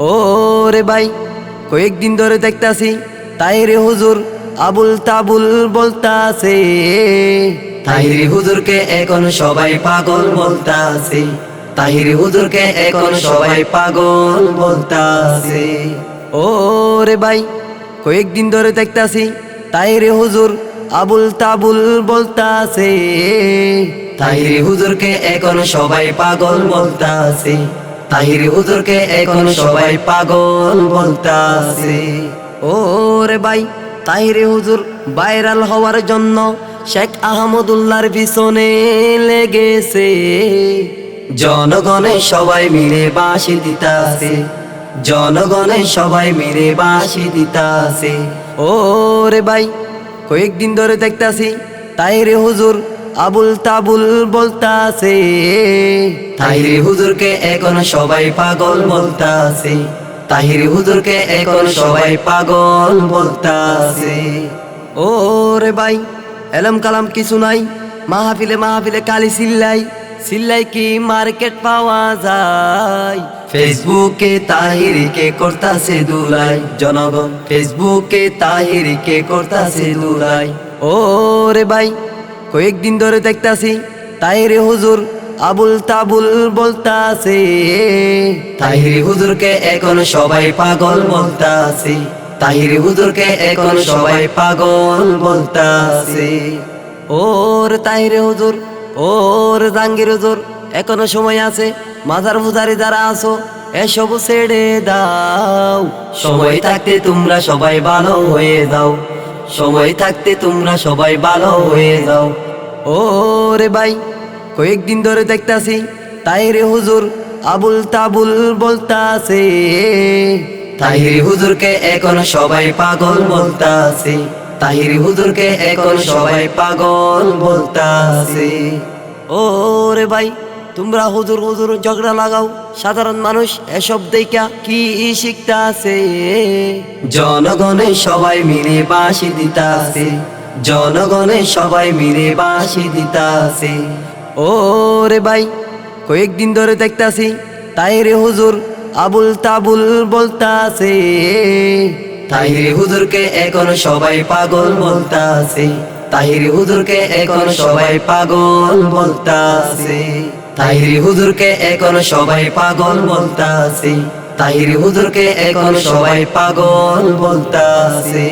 ও রে ভাই, কয়েকদিন ধরে দেখতাছি, তাইরে হুজুর আবুল তাবুল বলতাছে। তাহিরি হুজুরকে এখন সবাই পাগল বলতাছে। তাহিরি হুজুরকে এখন সবাই পাগল বলতাছে। ও রে ভাই, কয়েকদিন ধরে দেখতাছি, তাইরে হুজুর আবুল তাবুল বলতাছে। তাহিরি হুজুরকে এখন সবাই পাগল বলতাছে। তাহিরি হুজুরকে এখন সবাই পাগল বলতাছে। ও রে ভাই, তাহিরি হুজুর ভাইরাল হওয়ার জন্য শেখ আহমদুল্লাহর পিছনে লেগেছে। জনগণে সবাই মিলে বাঁশি দিতাছে। জনগণে সবাই মিলে বাঁশি দিতাছে। ও রে ভাই, কয়েকদিন ধরে দেখতাছি তাইরে হুজুর আবুল তাবুল বলতাছে তাহিরি হুজুরকে এখন সবাই পাগল বলতাছে। তাহিরি হুজুরকে এখন সবাই পাগল বলতাছে। ও রে ভাই এলম কালাম কিছু নাই। মাহফিলে মাহফিলে কালি সিল্লাই সিল্লাই কি মার্কেট পাওয়া যায়? ফেসবুকে তাহিরিকে করতাছে দুলাই জনগণ ফেসবুকে তাহিরিকে করতাছে দুলাই ও রে ভাই কয়েকদিন ধরে দেখতাছি, তাইরে হুজুর আবুল তাবুল বলতাছে। তাহিরি হুজুরকে এখন সবাই পাগল বলতাছে। তাহিরি হুজুরকে এখন সবাই পাগল বলতাছে। ওর তাহিরে হুজুর, ওর জাঙ্গির হুজুর, এখনও সময় আছে, মাজার ফুজারি যারা আছো এসব ছেড়ে দাও। সময় থাকতে তোমরা সবাই ভালো হয়ে যাও। সময় থাকতে তোমরা সবাই ভালো হয়ে যাও। ও রে ভাই কয়েকদিন ধরে দেখতাছি তাইরে হুজুর আবুল তাবুল বলতাছে। তাহিরি হুজুরকে এখন সবাই পাগল বলতাছে। তাহিরি হুজুরকে এখন সবাই পাগল বলতাছে। ও রে ভাই তোমরা হুজুর হুজুর ঝগড়া লাগাও, সাধারণ মানুষ এসব দেখা কি শিখতাছে? জনগণে সবাই মিলে বাঁশি দিতাছে, জনগণে সবাই মিলে বাঁশি দিতাছে। ও রে ভাই, কয়েকদিন ধরে দেখতাছি তাইরে হুজুর আবুল তাবুল বলতা বলতাছে তাহিরি হুজুরকে এখন সবাই পাগল বলতা বলতাছে তাহিরি হুজুরকে এখন সবাই পাগল বলতাছে। তাহিরি হুজুরকে এখন সবাই পাগল বলতাছি। তাহিরি হুজুরকে এখন সবাই পাগল বলতাছে।